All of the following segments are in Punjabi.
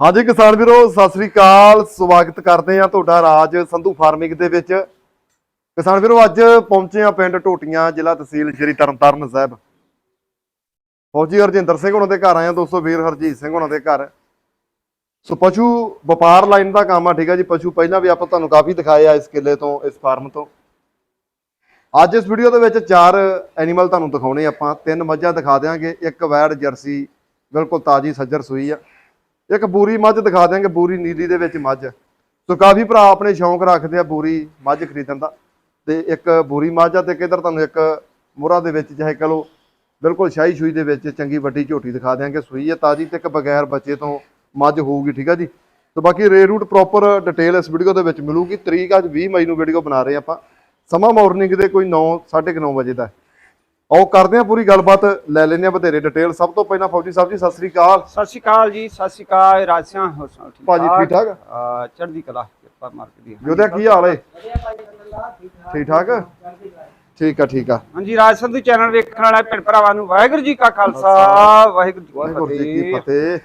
ਹਾਂਜੀ ਕਿਸਾਨ ਵੀਰੋ, ਸਤਿ ਸ੍ਰੀ ਅਕਾਲ। ਸਵਾਗਤ ਕਰਦੇ ਆ ਤੁਹਾਡਾ ਰਾਜ ਸੰਧੂ ਫਾਰਮਿੰਗ ਦੇ ਵਿੱਚ। ਕਿਸਾਨ ਵੀਰੋ, ਅੱਜ ਪਹੁੰਚੇ ਆ ਪਿੰਡ ਟੋਟੀਆਂ ਜ਼ਿਲ੍ਹਾ ਤਹਿਸੀਲ ਸ਼੍ਰੀ ਤਰਨਤਾਰਨ ਸਾਹਿਬ। ਫੌਜੀ ਹਰਜਿੰਦਰ ਸਿੰਘ ਉਹਨਾਂ ਦੇ ਘਰ ਆਏ ਆ ਦੋਸਤੋ ਵੀਰ ਹਰਜੀਤ ਸਿੰਘ ਉਹਨਾਂ ਦੇ ਘਰ। ਸੋ ਪਸ਼ੂ ਵਪਾਰ ਲਾਈਨ ਦਾ ਕੰਮ ਆ, ਠੀਕ ਆ ਜੀ। ਪਸ਼ੂ ਪਹਿਲਾਂ ਵੀ ਆਪਾਂ ਤੁਹਾਨੂੰ ਕਾਫੀ ਦਿਖਾਏ ਆ ਇਸ ਕਿੱਲੇ ਤੋਂ, ਇਸ ਫਾਰਮ ਤੋਂ। ਅੱਜ ਇਸ ਵੀਡੀਓ ਦੇ ਵਿੱਚ ਚਾਰ ਐਨੀਮਲ ਤੁਹਾਨੂੰ ਦਿਖਾਉਣੇ ਆਪਾਂ। ਤਿੰਨ ਮੱਝਾਂ ਦਿਖਾ ਦਿਆਂਗੇ, ਇੱਕ ਵੈੜ ਜਰਸੀ, ਬਿਲਕੁਲ ਤਾਜੀ ਸੱਜਰ ਸੂਈ ਆ। ਇੱਕ ਬੂਰੀ ਮੱਝ ਦਿਖਾ ਦਿਆਂਗੇ, ਬੂਰੀ ਨੀਲੀ ਦੇ ਵਿੱਚ ਮੱਝ। ਸੋ ਕਾਫੀ ਭਰਾ ਆਪਣੇ ਸ਼ੌਂਕ ਰੱਖਦੇ ਆ ਬੂਰੀ ਮੱਝ ਖਰੀਦਣ ਦਾ। ਤੇ ਇੱਕ ਬੂਰੀ ਮੱਝ ਆ ਤੇ ਕਿਧਰ ਤੁਹਾਨੂੰ ਇੱਕ ਮੋਹਰਾ ਦੇ ਵਿੱਚ ਚਾਹੇ ਕਹ ਲਓ, ਬਿਲਕੁਲ ਸ਼ਾਹੀ ਸ਼ੂਈ ਦੇ ਵਿੱਚ ਚੰਗੀ ਵੱਡੀ ਝੋਟੀ ਦਿਖਾ ਦਿਆਂਗੇ, ਸੂਈ ਹੈ ਤਾਜੀ ਤੇ ਇੱਕ ਬਗੈਰ ਬੱਚੇ ਤੋਂ ਮੱਝ ਹੋਊਗੀ, ਠੀਕ ਆ ਜੀ? ਤੇ ਬਾਕੀ ਰੇ ਰੂਟ ਪ੍ਰੋਪਰ ਡਿਟੇਲ ਇਸ ਵੀਡੀਓ ਦੇ ਵਿੱਚ ਮਿਲੂਗੀ। ਤਰੀਕ ਅੱਜ 20 ਮਈ ਨੂੰ ਵੀਡੀਓ ਬਣਾ ਰਹੇ ਆਪਾਂ। ਸਮਾਂ ਮਾਰਨਿੰਗ ਦੇ ਕੋਈ 9 9:30 ਵਜੇ ਦਾ। ਆਓ ਕਰਦੇ ਆ ਪੂਰੀ ਗੱਲਬਾਤ ਲੈ ਲੈਂਦੇ ਆ ਬਥੇਰੇ ਡਿਟੇਲ ਸਭ ਤੋਂ ਪਹਿਲਾਂ ਫੌਜੀ ਸਾਹਿਬ ਜੀ ਸਤਿ ਸ੍ਰੀ ਅਕਾਲ। ਸਤਿ ਸ਼੍ਰੀ ਅਕਾਲ ਜੀ ਸਤਿ ਸ਼੍ਰੀ ਅਕਾਲ ਰਾਜਸਿਆਂ ਹੋਰ ਸੁਣਾਓ ਠੀਕ ਭਾਜੀ ਠੀਕ? ਠਾਕ ਆ ਚੜ੍ਹਦੀ ਕਲਾ ਕਿਰਪਾ ਮਾਰਕ ਦੀ। ਯੋਧਿਆ ਕੀ ਹਾਲ ਹੈ ਠੀਕ ਠਾਕ? ਠੀਕ ਆ ਠੀਕ ਆ। ਹਾਂਜੀ ਰਾਜ ਸੰਧੂ ਚੈਨਲ ਵੇਖਣ ਵਾਲੇ ਭੈਣ ਭਰਾਵਾਂ ਨੂੰ ਵਾਹਿਗੁਰੂ ਜੀ ਕਾ ਖਾਲਸਾ ਵਾਹਿਗੁਰੂ ਜੀ ਕੀ ਵਾਹਿਗੁਰੂ ਜੀ ਕੀ ਫਤਿਹ।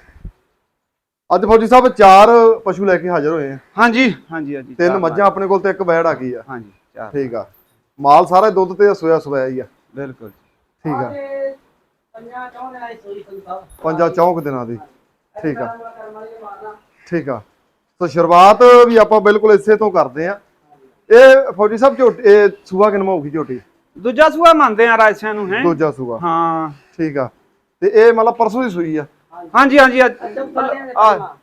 ਅੱਜ ਫੌਜੀ ਸਾਹਿਬ ਚਾਰ ਪਸ਼ੂ ਲੈ ਕੇ ਹਾਜ਼ਰ ਹੋਏ ਆ। ਹਾਂਜੀ ਹਾਂਜੀ ਹਾਂਜੀ ਤਿੰਨ ਚਾਰ ਮੱਝਾਂ ਆਪਣੇ ਕੋਲ ਤੇ ਇੱਕ ਵੈੜ ਆ ਗਈ ਆ। ਹਾਂਜੀ ਚਾਰ। ਠੀਕ ਆ। ਮਾਲ ਸਾਰਾ ਦੁੱਧ ਤੇ ਸੋਇਆ ਸੋਇਆ ਹੀ ਆ। ਬਿਲਕੁਲ ਠੀਕ ਆ। ਪੰਜਾਂ ਚੌਂ ਦਿਨਾਂ ਦੀ ਸੂਈ ਸੰਧੂ ਸਾਹਿਬ ਪੰਜਾਂ ਚੌਂਕ ਦਿਨਾਂ ਦੀ। ਠੀਕ ਆ। ਠੀਕ ਆ। ਸੋ ਸ਼ੁਰੂਆਤ ਵੀ ਆਪਾਂ ਬਿਲਕੁਲ ਇਸੇ ਤੋਂ ਕਰਦੇ ਆ। ਇਹ ਫੌਜੀ ਸਾਹਿਬ ਝੋਟੀ ਇਹ ਸੂਆ ਕਿਨਮਾ ਹੋਊਗੀ ਝੋਟੀ? ਦੂਜਾ ਸੂਆ ਮੰਨਦੇ ਆ ਰਾਜਸਿਆਂ ਨੂੰ ਹੈ? ਦੂਜਾ ਸੂਆ। ਹਾਂ। ਠੀਕ ਆ। ਤੇ ਇਹ ਮਤਲਬ ਪਰਸੋਂ ਦੀ ਸੂਈ ਆ। ਹਾਂਜੀ। ਹਾਂਜੀ ਅੱਜ- ਆ।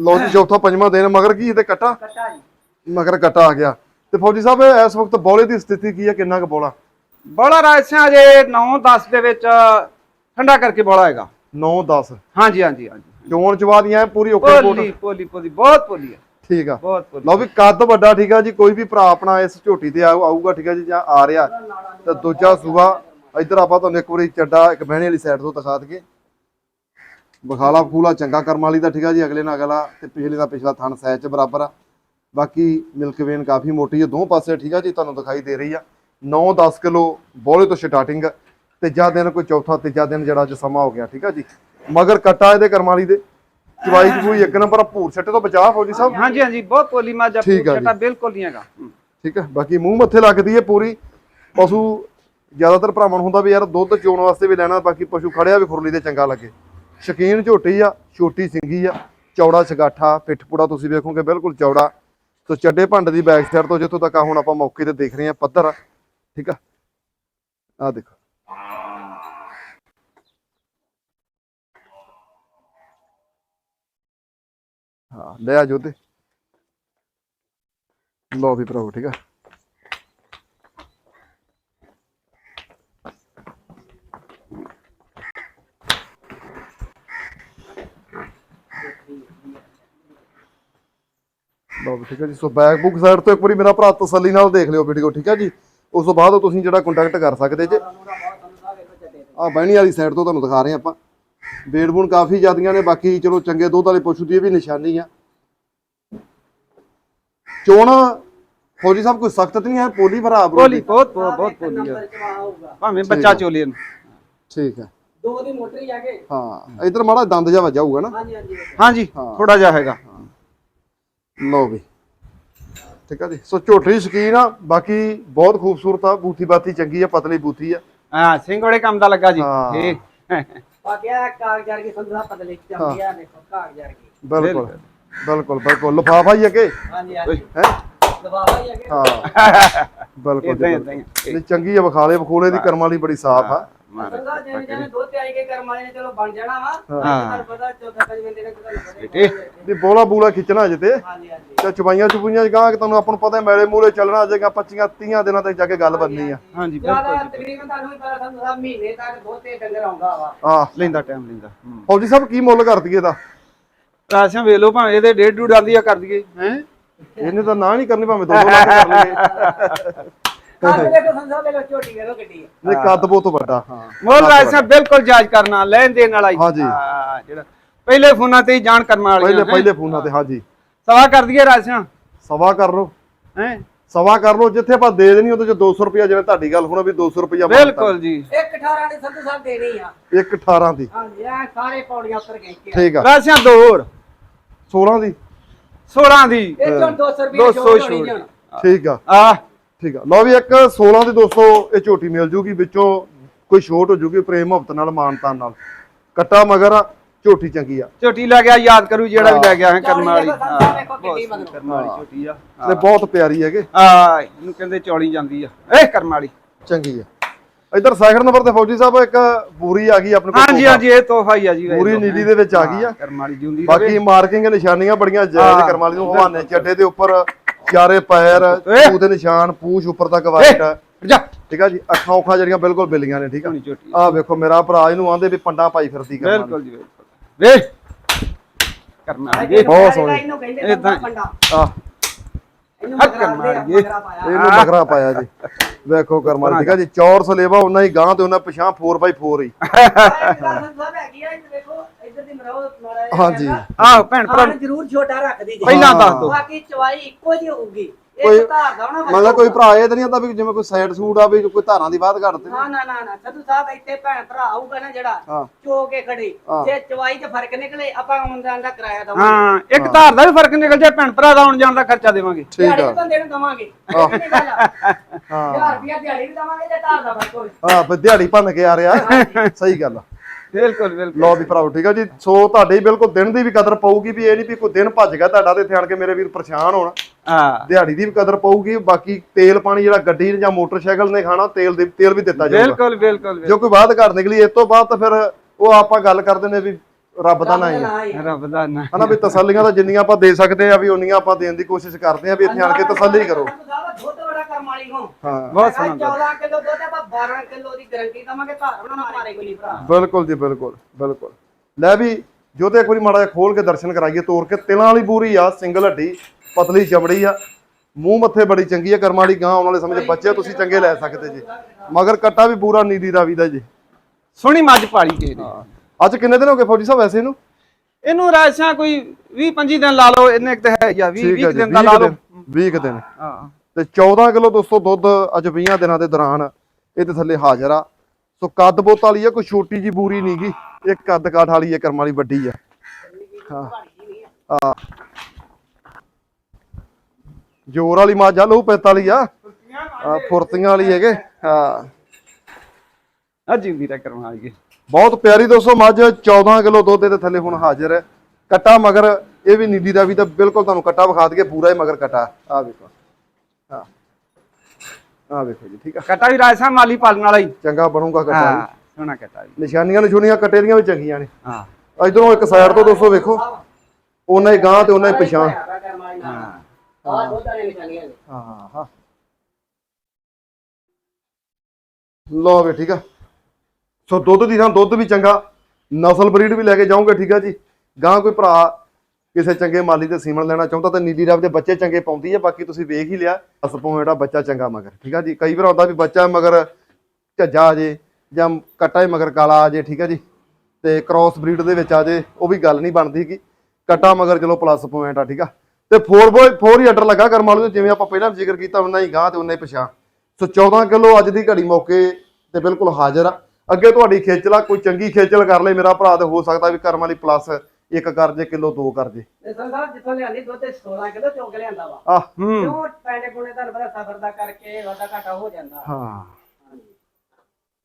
ਲੋ ਜੀ ਚੌਥਾ ਪੰਜਵਾਂ ਦਿਨ ਮਗਰ ਕੀ ਤੇ ਕੱਟਾ? ਕੱਟਾ ਜੀ। ਮਗਰ ਕੱਟਾ ਆ ਗਿਆ। ਤੇ ਫੌਜੀ ਸਾਹਿਬ ਇਸ ਵਕਤ ਬੋਲੇ ਦੀ ਸਥਿਤੀ ਕੀ ਆ? ਕਿੰਨਾ ਕੁ ਬੋਲਾ? ਬੋਲਾ ਰਾਜਸਿਆਂ ਜੇ 9 10 ਦੇ ਵਿੱਚ ਠੰਡਾ ਕਰਕੇ ਬੋਲਾ ਹੈਗਾ 9 10 ਹਾਂਜੀ ਹਾਂਜੀ ਹਾਂਜੀ। ਚੋਣ ਚਵਾਦੀਆਂ ਪੂਰੀ ਓਕੇ ਪੋਲੀ ਪੋਲੀ ਪੋਲੀ ਬਹੁਤ ਪੋਲੀ ਹੈ ਠੀਕ ਆ। ਬਹੁਤ ਪੋਲੀ ਲਓ ਵੀ ਕੱਦ ਵੱਡਾ ਠੀਕ ਆ ਜੀ ਕੋਈ ਵੀ ਭਰਾ ਆਪਣਾ ਇਸ ਝੋਟੀ ਤੇ ਆਊ- ਆਊਗਾ ਠੀਕ ਆ ਜੀ ਜਾਂ ਆ ਰਿਹਾ। ਤੇ ਦੂਜਾ ਸੂਆ ਇੱਧਰ ਆਪਾਂ ਤੁਹਾਨੂੰ ਇੱਕ ਵਾਰੀ ਚੱਡਾ ਇੱਕ ਬਹਿਣੇ ਵਾਲੀ ਸਾਈਡ ਤੋਂ ਦਿਖਾ ਦਈਏ। ਬਖਾਲਾ ਫੂਲਾ ਚੰਗਾ ਕਰਮ ਵਾਲੀ ਦਾ ਠੀਕ ਆ ਜੀ ਅਗਲੇ ਨਾਲ ਅਗਲਾ ਤੇ ਪਿਛਲੇ ਦਾ ਪਿਛਲਾ ਥਣ ਸਾਈਜ਼ ਚ ਬਰਾਬਰ ਆ। ਬਾਕੀ ਮਿਲਕ ਵੇਨ ਕਾਫੀ ਮੋਟੀ ਹੈ ਦੋ ਪਾਸੇ ਠੀਕ ਆ ਜੀ ਤੁਹਾਨੂੰ ਦਿਖਾਈ ਦੇ ਰਹੀ ਆ। 9-10 ਕਿਲੋ ਬੋਲੇ ਤੋਂ ਸਟਾਰਟਿੰਗ ਤੀਜਾ ਦਿਨ ਕੋਈ ਚੌਥਾ ਤੀਜਾ ਦਿਨ ਜਿਹੜਾ ਅੱਜ ਸਮਾਂ ਹੋ ਗਿਆ ਠੀਕ ਆ ਜੀ? ਮਗਰ ਕਟਾ ਇਹਦੇ ਕਰਮ ਵਾਲੀ ਦੇ ਚਵਾਈ ਚਬੂਈ ਇੱਕ ਨੰਬਰ ਭੂਰ ਸੱਟੇ ਤੋਂ ਬਚਾ ਫੌਜੀ ਸਾਹਿਬ? ਹਾਂਜੀ ਹਾਂਜੀ ਬਹੁਤ ਪੋਲੀ ਮਾਜਾ ਜੀ। ਛਟਾ ਬਿਲਕੁਲ ਨਹੀਂ ਹੈਗਾ। ਹੂੰ। ਠੀਕ ਹੈ ਬਾਕੀ ਮੂੰਹ ਮੱਥੇ ਲੱਗਦੀ ਹੈ ਪੂਰੀ ਪਸ਼ੂ ਜ਼ਿਆਦਾਤਰ ਭਰਾਵਾਂ ਨੂੰ ਹੁੰਦਾ ਵੀ ਯਾਰ ਦੁੱਧ ਚੋਣ ਵਾਸਤੇ ਵੀ ਲੈਣਾ ਬਾਕੀ ਪਸ਼ੂ ਖੜਿਆ ਵੀ ਖੁਰਲੀ ਤੇ ਚੰਗਾ ਲੱਗੇ। ਸ਼ਕੀਨ ਝੋਟੀ ਆ ਛੋਟੀ ਸਿੰਗੀ ਆ ਚੌੜਾ ਛਗਾਠਾ ਪਿੱਠ ਪੂੜਾ ਤੁਸੀਂ ਵੇਖੋਗੇ ਬਿਲਕੁਲ ਚੌੜਾ। ਸੋ ਚੱਡੇ ਭੰਡ ਦੀ ਬੈਕ ਸਾਈਡ ਤੋਂ ਜਿੱਥੋਂ ਤੱਕ ਆ ਹੁਣ ਆਪਾਂ ਮੌਕੇ ਤੇ ਦੇਖ ਰਹੇ ਆ ਪੱਧਰ। ਆ ਠੀਕ ਆ? ਆ ਦੇਖੋ। ਹਾਂ, ਲੈ ਆ ਜੋਤੇ ਲੋ ਵੀ ਭਰਾਓ ਠੀਕ ਆ? ਲਓ ਠੀਕ ਹੈ ਜੀ। ਸੋ ਬੈਕ ਬੁੱਕ ਸਾਈਡ ਤੋਂ ਇੱਕ ਵਾਰੀ ਮੇਰਾ ਭਰਾ ਤਸੱਲੀ ਨਾਲ ਦੇਖ ਲਿਓ ਵੀਡੀਓ ਠੀਕ ਹੈ ਜੀ? ਉਸ ਤੋਂ ਬਾਅਦ ਤੁਸੀਂ ਜਿਹੜਾ ਕੰਟੈਕਟ ਕਰ ਸਕਦੇ ਜੇ। ਆ ਬਹਿਣੀ ਵਾਲੀ ਸਾਈਡ ਤੋਂ ਤੁਹਾਨੂੰ ਦਿਖਾ ਰਹੇ ਆਪਾਂ। ਬੇੜ ਬੂਣ ਕਾਫੀ ਜ਼ਿਆਦੀਆਂ ਨੇ ਬਾਕੀ ਚਲੋ ਚੰਗੇ ਦੁੱਧ ਵਾਲੇ ਪਸ਼ੂ ਦੀ ਇਹ ਵੀ ਨਿਸ਼ਾਨੀ ਆ। ਚੋਣ ਫੌਜੀ ਸਾਹਿਬ ਕੋਈ ਸਖਤ ਨਹੀਂ ਹੈ ਪੋਲੀ ਭਰਾ ਬਰੋ ਪੋਲੀ ਬਹੁਤ ਬਹੁਤ ਪੋਲੀ ਹੈ ਭਾਵੇਂ ਬੱਚਾ ਚੋਲੇ ਨੂੰ ਠੀਕ ਹੈ ਦੋ ਦੀ ਮੋਟਰ ਹੀ ਆ ਕੇ। ਹਾਂ ਇਧਰ ਮਾੜਾ ਦੰਦ ਜਾ ਵੱਜਾ ਹੋਊਗਾ ਨਾ। ਹਾਂਜੀ ਹਾਂਜੀ। ਥੋੜਾ ਜਿਹਾ ਹੈਗਾ। ਲਓ ਵੀ। ਠੀਕ ਆ ਜੀ? ਸੋ ਝੋਟੀ ਸ਼ਕੀਨ ਆ ਬਾਕੀ ਬਹੁਤ ਖੂਬਸੂਰਤ ਆ ਬੂਥੀ ਬਾਤੀ ਚੰਗੀ ਆ ਪਤਲੀ ਬੂਥੀ ਆ। ਹਾਂ ਸਿੰਘ ਬੜੇ ਕੰਮ ਦਾ ਲੱਗਾ ਜੀ। ਹਾਂ। ਇਹ ਬਾਕਿਆ ਕਾਗਜ਼ਾਰ ਕੀ ਸੰਧੂ ਸਾਹਿਬ ਪਤਲੇ ਚੰਗੀ ਆ ਦੇਖੋ ਕਾਗਜ਼ਾਰ ਕੀ ਬਿਲਕੁਲ ਬਿਲਕੁਲ। ਬਿਲਕੁਲ ਲਫਾਫਾ ਹੀ ਅੱਗੇ ਹਾਂਜੀ ਹਾਂਜੀ। ਹੈ? ਦਬਾਵਾ ਹੀ ਆ ਕੇ? ਹਾਂ। ਬਿਲਕੁਲ ਇਦਾਂ ਜੀ, ਇਦਾਂ ਹੀ ਨਹੀਂ ਚੰਗੀ ਆ ਵਿਖਾਲੇ ਵਿਖੋਲੇ ਦੀ ਕਰਮ ਵਾਲੀ ਬੜੀ ਸਾਫ਼ ਆ। ਸਾਹਿਬ ਜਿਵੇਂ ਜਿਵੇਂ ਦੋ ਤੇ ਆਈ ਕੇ ਕਰਮ ਵਾਲੇ ਨੇ ਚਲੋ ਬਣ ਜਾਣਾ ਵਾ। ਹਾਂ। ਤੁਹਾਨੂੰ ਪਤਾ ਚੌਥਾ ਪੰਜਵੇਂ ਦਿਨ ਇਹ ਵੀ ਬੋਲਾ ਬੂਲਾ ਖਿੱਚਣਾ ਅਜੇ ਤੇ। ਹਾਂਜੀ ਹਾਂਜੀ। ਤੇ ਚੁਬਾਈਆਂ ਚੁਬੂਈਆਂ ਗਾਂ ਕਿ ਤੁਹਾਨੂੰ ਆਪਾਂ ਨੂੰ ਪਤਾ ਹੈ ਮੈਲੇ ਮੂਲੇ ਚੱਲਣਾ ਅਜੇਗਾ 25 30 ਦਿਨਾਂ ਤੱਕ ਜਾ ਕੇ ਗੱਲ ਬਣਨੀ ਆ। ਹਾਂਜੀ ਜ਼ਿਆਦਾ ਬਿਲਕੁਲ ਤਕਰੀਬਨ ਤੁਹਾਨੂੰ ਵੀ ਪਤਾ ਸੰਧੂ ਸਾਹਿਬ ਮਹੀਨੇ ਤੱਕ ਦੋ ਤੇ ਡੰਗਰ ਆਉਂਦਾ ਵਾ। ਆ ਲੈਂਦਾ ਟਾਈਮ ਲੈਂਦਾ। ਫੌਜੀ ਸਾਹਿਬ ਕੀ ਮੁੱਲ ਕਰ ਦਈਏ ਦਾ ਰਾਸ਼ਾਂ ਵੇਖ ਲਓ ਭਾਵੇਂ ਇਹਦੇ ਡੇਢ ਡੂਡ ਆਂਦੀ ਆ ਕਰ ਦਈਏ ਹੈ? ਇਹਨੇ ਤਾਂ ਨਾ ਨਹੀਂ ਕਰਨੀ ਭਾਵੇਂ 2 ਲੱਖ ਕਰ ਲਈਏ। ਕੱਦ ਦੇਖੋ ਸੰਧੂ ਸਾਹਿਬ ਦੇਖੋ ਝੋਟੀ ਵੇਖੋ ਕਿੱਡੀ ਹੈ ਨਹੀਂ ਕੱਦ ਬਹੁਤ ਵੱਡਾ। ਹਾਂ। ਮੋਲ ਰਾਸ਼ਾਂ ਬਿਲਕੁਲ ਜਾਇਜ਼ ਕਰਨਾ ਲੈਣ ਦੇਣ ਵਾਲਾ ਹੀ। ਹਾਂਜੀ। ਹਾਂ, ਜਿਹੜਾ ਪਹਿਲੇ ਫੋਨਾਂ ਤੇ ਹੀ ਜਾਣ ਕਰਮ ਵਾਲੀਆਂ ਪਹਿਲੇ ਹੈਂ। ਪਹਿਲੇ ਫੋਨਾਂ ਤੇ ਹਾਂਜੀ। ਸਵਾ ਕਰ ਦਈਏ ਰਾਸ਼ਾਂ ਸਵਾ ਕਰ ਲਓ। ਹੈ? ਸਵਾ ਕਰ ਲਓ ਜਿੱਥੇ ਆਪਾਂ ਦੇ ਦੇਣੀ ਉਹਦੇ ਚ 200 ਰੁਪਿਆ ਜਿਵੇਂ ਤੁਹਾਡੀ ਗੱਲ ਹੋਣਾ ਵੀ 200 ਰੁਪਿਆ ਬਿਲਕੁਲ ਜੀ। ਇੱਕ 18 ਦੀ ਸੰਧੂ ਸਾਹਿਬ ਦੇਣੀ ਆ। 1 18 ਦੀ। ਹਾਂਜੀ ਇਹ ਸਾਰੇ ਪੌੜੀਆਂ ਉੱਤਰ ਗਏ ਕਿ। ਠੀਕ ਆ। ਰਾਸ਼ਾਂ ਦੋ ਹੋਰ। 16 ਦੀ। 16 ਦੀ। ਇਹ ਚੋਂ 200 ਰੁਪਏ 200 ਛੋਟ ਹੋਣੀ ਜੀ ਹੁਣ। ਠੀਕ ਆ। ਆ। ਠੀਕ ਆ। ਲਓ ਵੀ ਇੱਕ 16 ਦੀ ਦੋਸਤੋ ਇਹ ਝੋਟੀ ਮਿਲ ਜੂਗੀ ਵਿੱਚੋਂ ਕੋਈ ਛੋਟ ਹੋ ਜੂਗੀ ਪ੍ਰੇਮ ਮੁਹੱਬਤ ਨਾਲ ਮਾਨਤਾਨ ਨਾਲ। ਕੱਟਾ ਮਗਰ ਆ, ਝੋਟੀ ਚੰਗੀ ਆ। ਝੋਟੀ ਲੈ ਗਿਆ ਯਾਦ ਕਰੂ ਜਿਹੜਾ ਵੀ ਲੈ ਗਿਆ ਹੈ ਕਰਮ ਵਾਲੀ। ਬਹੁਤ ਮਗਰੋਂ। ਕਰਮ ਵਾਲੀ ਝੋਟੀ ਆ। ਤੇ ਬਹੁਤ ਪਿਆਰੀ ਹੈਗੇ। ਆ ਇਹਨੂੰ ਕਹਿੰਦੇ ਚੌਲੀ ਜਾਂਦੀ ਆ। ਏ ਕਰਮ ਵਾਲੀ। ਚੰਗੀ ਆ। ਇਧਰ ਸੈਕਿੰਡ ਨੰਬਰ ਤੇ ਫੌਜੀ ਸਾਹਿਬ ਇੱਕ ਬੂਰੀ ਆ ਗਈ ਆਪਣੇ ਕੋਲ ਹਾਂਜੀ ਹਾਂਜੀ ਇਹ ਤੋਹਫਾ ਹੀ ਆ ਜੀ। ਪੂਰੀ ਨੀਲੀ ਦੇ ਵਿੱਚ ਆ ਗਈ ਆ। ਕਰਮ ਵਾਲੀ ਜਿਉਂਦੀ ਬਾਕੀ ਮਾਰਕਿੰਗ ਨਿਸ਼ਾਨੀਆਂ ਬੜੀਆਂ ਜਾਇਜ਼ ਕਰਮਾਲੀ ਨੂੰ ਹਵਾਨੇ ਚੱਡੇ ਦੇ ਉੱਪਰ ਚਾਰੇ ਪੈਰ। ਪੂ ਦੇ ਨਿਸ਼ਾਨ ਪੂਛ ਉੱਪਰ ਤੱਕ ਵਾਈਟ ਆ। ਜਾ ਠੀਕ ਆ ਜੀ ਅੱਖਾਂ ਉਖਾਂ ਜਿਹੜੀਆਂ ਬਿਲਕੁਲ ਬਿੱਲੀਆਂ ਨੇ ਠੀਕ ਆ। ਆ। ਵੇਖੋ ਮੇਰਾ ਭਰਾ ਇਹਨੂੰ ਆਂਦੇ ਵੀ ਪੰਡਾ ਪਾਈ ਫਿਰਦੀ ਕਰਮਾਲੀ ਬਿਲਕੁਲ ਜੀ ਬਿਲਕੁਲ। ਵੇ। ਵਾਲੀ ਇਹਨੂੰ ਬਹੁਤ ਸੋਹਣੀ। ਇਹਨੂੰ ਕਹਿੰਦੇ ਪੰਡਾ। ਆ ਇਹਨੂੰ ਹੱਕ ਮਗਰਾ ਦੇ ਪਾਇਆ। ਇਹਨੂੰ ਮਗਰਾ ਪਾਇਆ ਜੀ। ਵੇਖੋ ਕਰਮਾਲੀ ਠੀਕ ਆ ਜੀ। ਚੌਰ ਸਲੇਵਾ ਉਹਨਾਂ ਹੀ ਗਾਂ ਤੇ ਉਹਨਾਂ ਪਿਛਾਂ 4x4 ਹੀ। ਦੀ ਹਾਂਜੀ। ਆਹ ਭੈਣ ਭਰਾ ਜ਼ਰੂਰ ਛੋਟਾ ਰੱਖਦੀ ਜੀ। ਪਹਿਲਾਂ ਦੱਸ ਦੋ। ਬਾਕੀ ਚਵਾਈ ਇੱਕੋ ਜਿਹੀ ਹੋਊਗੀ। ਕੋਈ- ਇੱਕ ਧਾਰ ਦਾ ਹੋਣਾ ਮਤਲਬ ਕੋਈ ਭਰਾ ਇਹ ਤਾਂ ਨਹੀਂ ਆਂਦਾ ਵੀ ਜਿਵੇਂ ਕੋਈ ਸਾਈਡ ਸੂਟ ਆ ਵੀ ਕੋਈ ਧਾਰਾਂ ਦੀ ਬਾਤ ਤੇ ਨਾ। ਨਾ ਨਾ ਨਾ ਸਧੂ ਸਾਹਿਬ ਇੱਥੇ ਭੈਣ ਭਰਾ ਆਊਗਾ ਨਾ ਜਿਹੜਾ। ਚੋ ਕੇ ਖੜੀ। ਜੇ ਚਵਾਈ 'ਚ ਫ਼ਰਕ ਨਿਕਲੇ ਆਪਾਂ ਆਉਂਦਾ ਦਾ ਕਿਰਾਇਆ ਦਵਾਂਗੇ। ਹਾਂ ਇੱਕ ਧਾਰ ਦਾ ਵੀ ਫ਼ਰਕ ਨਿਕਲ ਜਾਏ ਭੈਣ ਭਰਾ ਦਾ ਆਉਣ ਜਾਣ ਦਾ ਖਰਚਾ ਦੇਵਾਂਗੇ। ਠੀਕ ਆ। ਬੰਦੇ ਨੂੰ ਦਵਾਂਗੇ। ਹਾਂ। ਹਜ਼ਾਰ ਰੁਪਇਆ ਦਿਹਾੜੀ ਵੀ ਦਵਾਂਗੇ ਤੇ ਧਾਰ ਦਾ ਫ਼ਰਕ ਹੋਵੇ। ਹਾਂ ਫਿਰ ਦਿਹਾੜੀ ਭੰਨ ਕੇ ਆ ਰਿਹਾ। ਸਹੀ ਗੱਲ ਆ। ਬਿਲਕੁਲ ਬਿਲਕੁਲ। ਲੋ ਵੀ ਭਰਾਓ ਠੀਕ ਆ ਜੀ? ਸੋ ਤੁਹਾਡੇ ਹੀ ਬਿਲਕੁਲ ਦਿਨ ਦੀ ਵੀ ਕਦਰ ਪਊਗੀ ਵੀ ਇਹ ਨਹੀਂ ਵੀ ਕੋਈ ਦਿਨ ਭੱਜ ਗਿਆ ਤੁਹਾਡਾ ਤੇ ਇੱਥੇ ਆਣ ਕੇ ਮੇਰੇ ਵੀਰ ਪਰੇਸ਼ਾਨ ਹੋਣ। ਹਾਂ। ਦਿਹਾੜੀ ਦੀ ਵੀ ਕਦਰ ਪਊਗੀ ਬਾਕੀ ਤੇਲ ਪਾਣੀ ਜਿਹੜਾ ਗੱਡੀ ਨੇ ਜਾਂ ਮੋਟਰਸਾਈਕਲ ਨੇ ਖਾਣਾ ਤੇਲ ਦੇ ਤੇਲ ਵੀ ਦਿੱਤਾ ਜਾਊਗਾ। ਬਿਲਕੁਲ ਬਿਲਕੁਲ ਜੋ ਕੋਈ ਬਾਤ ਘਰ ਨਿਕਲੀ ਇਸ ਤੋਂ ਬਾਅਦ ਤਾਂ ਫਿਰ ਉਹ ਆਪਾਂ ਗੱਲ ਕਰਦੇ ਨੇ ਵੀ ਰੱਬ ਦਾ ਨਾਂ ਹੀ। ਰੱਬ ਦਾ ਨਾਂ ਹਨਾ ਵੀ ਤਸੱਲੀਆਂ ਤਾਂ ਜਿੰਨੀਆਂ ਆਪਾਂ ਦੇ ਸਕਦੇ ਆ ਵੀ ਉਨੀਆਂ ਆਪਾਂ ਦੇਣ ਦੀ ਕੋਸ਼ਿਸ਼ ਕਰਦੇ ਆ ਵੀ ਇੱਥੇ ਆਣ ਕੇ ਤਸੱਲੀ ਕਰੋ। ਸਧੂ ਸਾਹਿਬ ਦੁੱਧ ਬੜਾ ਕਰਮ ਵਾਲੀ ਹੋ। ਹਾਂ ਬਹੁਤ ਸੋਹਣਾ ਦੁੱਧ। 14 ਕਿਲੋ ਦੁੱਧ ਆਪਾਂ 12 ਕਿਲੋ ਦੀ ਗਾਰੰਟੀ ਦਵਾਂਗੇ ਘਰ ਉਹਨਾਂ ਮਾਰੇ ਕੋਈ ਨਹੀਂ ਭਰਾ। ਬਿਲਕੁਲ ਜੀ ਬਿਲਕੁਲ ਬਿਲਕੁਲ। ਲੈ ਵੀ ਜੋ ਤੇ ਇੱਕ ਵਾਰੀ ਮਾੜਾ ਜਿਹਾ ਖੋਲ ਕੇ ਦਰਸ਼ਨ ਕਰਾਈਏ ਤੋੜ ਕੇ। ਤਿਲਾਂ ਵਾਲੀ ਬੂਰੀ ਆ ਸਿੰਗਲ ਹੱਡੀ ਪਤਲੀ ਚਮੜੀ ਆ। ਮੂੰਹ ਮੱਥੇ ਬੜੀ ਚੰਗੀ ਆ ਕਰਮਾਂ ਵਾਲੀ ਗਾਂ ਆਉਣ ਵਾਲੇ ਸਮੇਂ ਬੱਚੇ ਤੁਸੀਂ ਚੰਗੇ ਲੈ ਸਕਦੇ ਜੀ। ਮਗਰ ਕੱਟਾ ਵੀ ਪੂਰਾ ਨੀਲੀ ਰਾਵੀ ਦਾ ਜੀ। ਸੋਹਣੀ ਮੱਝ ਪਾਲੀ ਕੇ ਨੇ ਅੱਜ ਕਿੰਨੇ ਦਿਨ ਹੋ ਗਏ ਫੌਜੀ ਸਾਹਿਬ ਵੈਸੇ ਇਹਨੂੰ? ਇਹਨੂੰ ਰਾਜਸਾ ਕੋਈ 20 25 ਦਿਨ ਲਾ ਲਓ ਇਹਨੇ ਤੇ ਹੈ ਜਾਂ 20 ਠੀਕ ਹੈ 20 ਜੀ ਦਿਨ ਦਾ 20 ਲਾ ਲਓ। ਦਿਨ 20 ਕੁ ਦਿਨ। ਹਾਂ। ਤੇ 14 ਕਿਲੋ ਦੋਸਤੋ ਦੁੱਧ ਅੱਜ 20 ਦਿਨਾਂ ਦੇ ਦੌਰਾਨ ਇਹਦੇ ਥੱਲੇ ਹਾਜ਼ਰ ਆ। ਸੋ ਕੱਦ ਬੋਤ ਵਾਲੀ ਆ ਕੋਈ ਛੋਟੀ ਜੀ ਬੂਰੀ ਨਹੀਂਗੀ ਇਹ ਕੱਦ ਕਾਠ ਵਾਲੀ ਆ ਕਰਮ ਵਾਲੀ ਵੱਡੀ ਆ। ਹਾਂ। ਜੋਰ ਵਾਲੀ ਮੱਝ ਆ ਲਹੂ ਪੈਤ ਵਾਲੀ ਆ। ਆ ਫੁਰਤੀਆਂ ਵਾਲੀ ਹੈਗੇ। ਹਾਂ। ਅੱਜ ਵੀ ਕਰਵਾ ਲਈਏ ਬਹੁਤ ਪਿਆਰੀ ਦੋਸਤੋ ਮੱਝ 14 ਕਿਲੋ ਦੁੱਧ ਦੇ ਥੱਲੇ ਹੁਣ ਹਾਜ਼ਰ ਹੈ। ਕੱਟਾ ਮਗਰ ਇਹ ਵੀ ਨੀਲੀ ਦਾ ਵੀ ਤਾਂ ਬਿਲਕੁਲ ਤੁਹਾਨੂੰ ਕੱਟਾ ਵਿਖਾ ਦਈਏ ਪੂਰਾ ਹੀ ਮਗਰ ਕੱਟਾ। ਆ ਵੇਖੋ। ਹਾਂ। ਆ ਵੇਖੋ ਜੀ ਠੀਕ ਆ। ਕਟਾ ਵੀ ਰਾਜਸਾ ਮਾਲੀ ਪਾਲਣ ਵਾਲਾ ਹੀ। ਚੰਗਾ ਬਣੂਗਾ ਕੱਟਾ ਹਾਂ। ਸੋਹਣਾ ਕਟਾ ਵੀ। ਨਿਸ਼ਾਨੀਆਂ ਨਿਸ਼ੂਨੀਆਂ ਕੱਟੇ ਦੀਆਂ ਵੀ ਚੰਗੀਆਂ ਨੇ। ਹਾਂ। ਇਧਰੋਂ ਇੱਕ ਸਾਈਡ ਤੋਂ ਦੋਸਤੋ ਵੇਖੋ ਉਹਨਾਂ ਹੀ ਗਾਂ ਤੇ ਉਹਨਾਂ ਹੀ ਪਛਾਣ ਹਾਂ। ਆ ਦੁੱਧ ਵਾਲੇ ਨਿਸ਼ਾਨੀਆਂ ਨੇ। ਹਾਂ ਹਾਂ ਲੋ ਵੇ ਠੀਕ ਆ। ਸੋ ਦੁੱਧ ਦੀ ਥਾਂ ਦੁੱਧ ਵੀ ਚੰਗਾ, ਨਸਲ ਬਰੀਡ ਵੀ ਲੈ ਕੇ ਜਾਉਂਗੇ ਠੀਕ ਆ ਜੀ। ਗਾਂ ਕੋਈ ਭਰਾ ਕਿਸੇ ਚੰਗੇ ਮਾਲੀ ਤੇ ਸੀਮਨ ਲੈਣਾ ਚਾਹੁੰਦਾ ਤਾਂ ਨੀਲੀ ਰਾਵ ਦੇ ਬੱਚੇ ਚੰਗੇ ਪਾਉਂਦੀ ਹੈ ਬਾਕੀ ਤੁਸੀਂ ਵੇਖ ਹੀ ਲਿਆ ਅਸਪੋਂ ਜਿਹੜਾ ਬੱਚਾ ਚੰਗਾ ਮਗਰ, ਠੀਕ ਆ ਜੀ। ਕਈ ਵਾਰ ਹੁੰਦਾ ਵੀ ਬੱਚਾ ਮਗਰ ਝੱਜਾ ਆ ਜੇ ਜਾਂ ਕੱਟਾ ਹੀ ਮਗਰ ਕਾਲਾ ਆ ਜੇ, ਠੀਕ ਆ ਜੀ। ਤੇ ਕ੍ਰਾਸ ਬਰੀਡ ਦੇ ਵਿੱਚ ਆ ਜੇ, ਉਹ ਵੀ ਗੱਲ ਨਹੀਂ ਬਣਦੀ ਕਿ ਕੱਟਾ ਮਗਰ ਚਲੋ ਪਲੱਸ ਪੁਆਇੰਟ ਆ, ਠੀਕ ਆ। ਤੇ 4 ਬੋਏ 4 ਹੀ ਆਰਡਰ ਲੱਗਾ ਕਰਮ ਵਾਲੇ ਨੂੰ ਜਿਵੇਂ ਆਪਾਂ ਪਹਿਲਾਂ ਵੀ ਜ਼ਿਕਰ ਕੀਤਾ ਉਹਨਾਂ ਹੀ ਗਾਂ ਤੇ ਉਹਨਾਂ ਹੀ ਪਛਾਣ। ਸੋ 14 ਕਿਲੋ ਅੱਜ ਦੀ ਘੜੀ ਮੌਕੇ ਤੇ ਬਿਲਕੁਲ ਹਾਜ਼ਰ ਆ। ਅੱਗੇ ਤੁਹਾਡੀ ਖੇਚਲਾ ਕੋਈ ਚੰਗੀ ਖੇਚਲ ਕਰ ਲੈ ਮੇਰਾ ਭਰਾ ਤੇ ਹੋ ਸਕਦਾ ਵੀ ਕਰਮ ਵਾਲੀ ਪਲੱਸ ਇੱਕ ਕਰ ਜੇ ਕਿਲੋ ਦੋ ਕਰ ਜੇ। ਤੇ ਸੰਸਾਰ ਜਿੱਥੋਂ ਲਿਆਂਦੀ ਦੁੱਧ ਤੇ 16 ਕਿਲੋ ਚੌਂਕ ਲਿਆਂਦਾ ਵਾ। ਆ ਹੂੰ। ਕਿਉਂ ਪੈਂਡੇ ਪੁਣੇ ਤੁਹਾਨੂੰ ਪਤਾ ਸਫਰ ਦਾ ਕਰਕੇ ਵਾਦਾ ਘਾਟਾ ਹੋ ਜਾਂਦਾ। ਹਾਂ।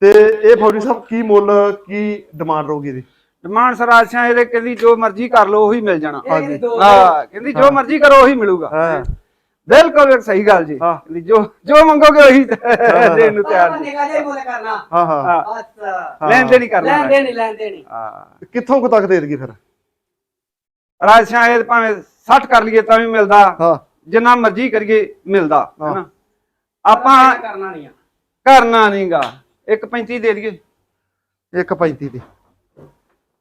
ਤੇ ਇਹ ਫੌਜੀ ਸਾਹਿਬ ਕੀ ਮੁੱਲ ਕੀ ਡਿਮਾਂਡ ਰਹੂਗੀ ਇਹਦੀ? ਡਿਮਾਂਡ ਸਰ ਰਾਜਸਾ ਇਹਦੇ ਕਹਿੰਦੀ ਜੋ ਮਰਜ਼ੀ ਕਰ ਲਓ ਉਹੀ ਮਿਲ ਜਾਣਾ। ਇਹ ਦੋ ਹਾਂ ਕਹਿੰਦੀ ਜੋ ਮਰਜ਼ੀ ਕਰੋ ਉਹੀ ਮਿਲੂਗਾ। ਹਾਂ। ਬਿਲਕੁਲ ਸਹੀ ਗੱਲ ਜੀ। ਹਾਂ। ਕਹਿੰਦੀ ਜੋ ਜੋ ਮੰਗੋਗੇ ਉਹੀ ਦੇਣ ਨੂੰ ਤਿਆਰ ਜੀ। ਨਿਕਾ ਜੇ ਬੋਲੇ ਕਰਨਾ। ਹਾਂ ਹਾਂ। ਹਾਂ। ਬਸ। ਲੈਣ ਦੇ ਨਹੀਂ ਕਰਨਾ ਲੈਣ ਦੇ ਨਹੀਂ ਲੈਣ ਦੇ ਨਹੀਂ ਹਾਂ। ਕਿੱਥੋਂ ਕੁ ਤੱਕ ਦੇ ਦੇਗੀ ਫਿਰ? ਰਾਜਸਾ ਇਹ ਭਾਵੇਂ 60 ਕਰ ਲਈਏ ਤਾਂ ਵੀ ਮਿਲਦਾ। ਹਾਂ। ਜਿੰਨਾ ਮਰਜ਼ੀ ਕਰੀਏ ਮਿਲਦਾ ਹਾਂ। ਹੈਨਾ ਆਪਾਂ ਕਰਨਾ ਨਹੀਂ ਆ। ਕਰਨਾ ਨਹੀਂਗਾ ਇੱਕ 35 ਦੇ ਦਈਏ। ਇੱਕ 35 ਦੀ।